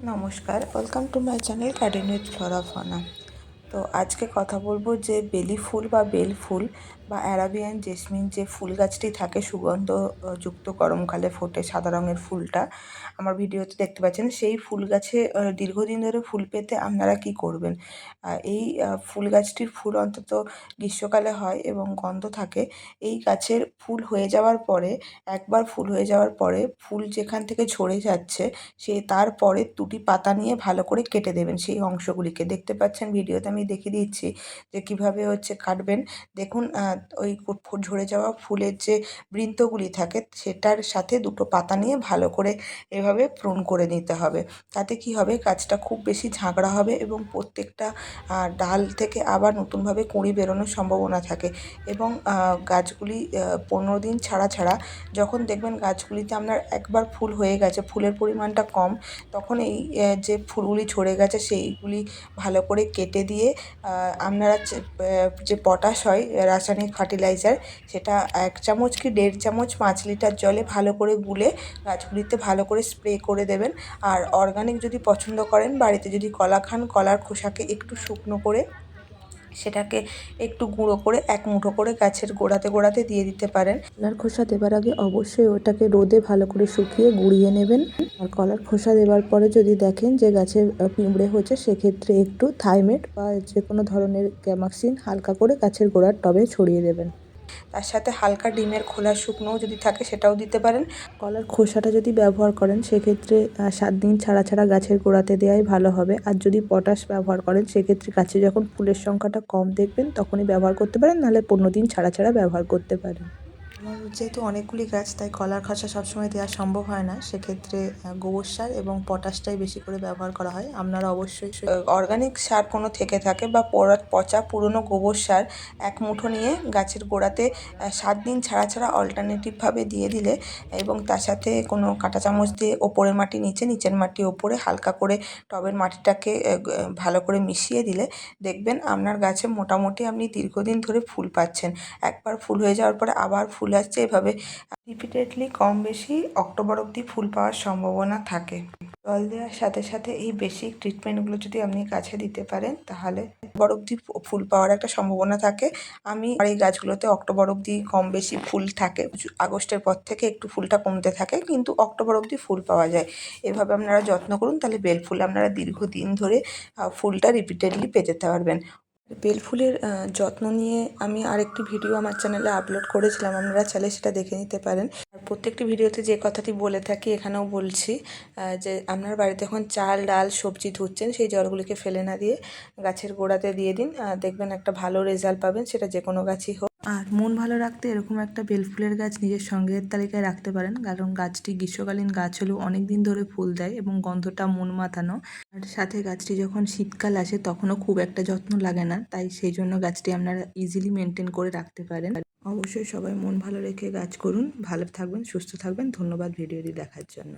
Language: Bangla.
নমস্কার welcome to my channel garden with Flora Fana তো আজকে কথা বলব যে বেলি ফুল বা বেল ফুল বা অ্যারাবিয়ান জেসমিন যে ফুল গাছটি থাকে সুগন্ধ যুক্ত গরমকালে ফোটে সাদা রঙের ফুলটা, আমার ভিডিওতে দেখতে পাচ্ছেন, সেই ফুল গাছে দীর্ঘদিন ধরে ফুল পেতে আপনারা কি করবেন? এই ফুল গাছটির ফুল অন্তত গ্রীষ্মকালে হয় এবং গন্ধ থাকে, এই গাছের ফুল হয়ে যাওয়ার পরে, একবার ফুল হয়ে যাওয়ার পরে ফুল যেখান থেকে ঝরে যাচ্ছে, সে তারপরে দুটি পাতা নিয়ে ভালো করে কেটে দেবেন, সেই অংশগুলিকে। দেখতে পাচ্ছেন, ভিডিওতে আমি দেখিয়ে দিচ্ছি যে কীভাবে হচ্ছে কাটবেন। দেখুন ওই ঝরে যাওয়া ফুলের যে বৃন্তগুলি থাকে, সেটার সাথে দুটো পাতা নিয়ে ভালো করে এভাবে প্রুন করে নিতে হবে। তাতে কি হবে গাছটা খুব বেশি ঝাঁকড়া হবে এবং প্রত্যেকটা ডাল থেকে আবার নতুনভাবে কুঁড়ি বেরোনোর সম্ভাবনা থাকে এবং গাছগুলি পনেরো দিন ছাড়া ছাড়া যখন দেখবেন গাছগুলিতে আপনার একবার ফুল হয়ে গেছে, ফুলের পরিমাণটা কম, তখন এই যে ফুলগুলি ঝরে গেছে, সেইগুলি ভালো করে কেটে দিয়ে আপনারা যে পটাশ হয়, রাসায়নিক ফার্টিলাইজার, সেটা এক চামচ কি দেড় চামচ পাঁচ লিটার জলে ভালো করে গুলে গাছগুলিতে ভালো করে স্প্রে করে দেবেন। আর অর্গানিক যদি পছন্দ করেন, বাড়িতে যদি কলা খান কলার খোসাকে একটু শুকনো করে সেটাকে একটু গুঁড়ো করে, এক মুঠো করে গাছের গোড়াতে গোড়াতে দিয়ে দিতে পারেন। কলার খোসা দেবার আগে অবশ্যই ওটাকে রোদে ভালো করে শুকিয়ে গুঁড়িয়ে নেবেন। আর কলার খোসা দেবার পরে যদি দেখেন যে গাছে পিঁমড়ে হচ্ছে, সেক্ষেত্রে একটু থাইমেট বা যে কোনো ধরনের ক্যামাক্সিন হালকা করে গাছের গোড়ার টবে ছড়িয়ে দেবেন। তার সাথে হালকা ডিমের খোলা শুকনোও যদি থাকে সেটাও দিতে পারেন। কলার খোসাটা যদি ব্যবহার করেন, সেক্ষেত্রে সাত দিন ছাড়া ছাড়া গাছের গোড়াতে দেওয়াই ভালো হবে। আর যদি পটাশ ব্যবহার করেন, সেক্ষেত্রে গাছে যখন ফুলের সংখ্যাটা কম দেখবেন, তখনই ব্যবহার করতে পারেন, নাহলে পনেরো দিন ছাড়া ছাড়া ব্যবহার করতে পারেন। আমার যেহেতু অনেকগুলি গাছ, তাই কলার খোসা সবসময় দেওয়া সম্ভব হয় না। সেক্ষেত্রে গোবর সার এবং পটাশটাই বেশি করে ব্যবহার করা হয়। আপনারা অবশ্যই অর্গানিক সার কোনো থেকে থাকে বা পচা পুরনো গোবর সার এক মুঠো নিয়ে গাছের গোড়াতে সাত দিন ছাড়া ছাড়া অল্টারনেটিভভাবে দিয়ে দিলে এবং তার সাথে কোনো কাঁটা চামচ দিয়ে ওপরের মাটি নিচে, নিচের মাটি ওপরে হালকা করে টবের মাটিটাকে ভালো করে মিশিয়ে দিলে দেখবেন আপনার গাছে মোটামুটি আপনি দীর্ঘদিন ধরে ফুল পাচ্ছেন। একবার ফুল হয়ে যাওয়ার পরে আবার ফুল আসছে, এভাবে রিপিটেডলি কম বেশি অক্টোবর অবধি ফুল পাওয়ার সম্ভাবনা থাকে। জল দেওয়ার সাথে সাথে এই বেসিক ট্রিটমেন্টগুলো যদি আপনি গাছে দিতে পারেন, তাহলে অক্টোবর অবধি ফুল পাওয়ার একটা সম্ভাবনা থাকে। আমি আর এই গাছগুলোতে অক্টোবর অবধি কম বেশি ফুল থাকে, আগস্টের পর থেকে একটু ফুলটা কমতে থাকে, কিন্তু অক্টোবর অবধি ফুল পাওয়া যায়। এভাবে আপনারা যত্ন করুন, তাহলে বেল ফুল আপনারা দীর্ঘদিন ধরে ফুলটা রিপিটেডলি পেতে পারবেন। বেল ফুলের যত্ন নিয়ে আমি আরেকটি ভিডিও আমার চ্যানেলে আপলোড করেছিলাম। আপনারা চাইলে সেটা দেখে নিতে পারেন। আর প্রত্যেকটি ভিডিওতে যে কথাটি বলে থাকি, এখানেও বলছি যে আপনার বাড়িতে এখন চাল, ডাল, সবজি ধুচ্ছেন, সেই জলগুলিকে ফেলে না দিয়ে গাছের গোড়াতে দিয়ে দিন। দেখবেন একটা ভালো রেজাল্ট পাবেন, সেটা যে কোনো গাছই হোক। আর মন ভালো রাখতে এরকম একটা বেলফুলের গাছ নিজের সঙ্গের তালিকায় রাখতে পারেন, কারণ গাছটি গ্রীষ্মকালীন গাছ হলেও অনেক দিন ধরে ফুল দেয় এবং গন্ধটা মন মাতানো আর সাথে গাছটি যখন শীতকাল আসে তখনও খুব একটা যত্ন লাগে না, তাই সেই জন্য গাছটি আপনারা ইজিলি মেনটেন করে রাখতে পারেন। অবশ্যই সবাই মন ভালো রেখে গাছ করুন, ভালো থাকবেন, সুস্থ থাকবেন। ধন্যবাদ ভিডিওটি দেখার জন্য।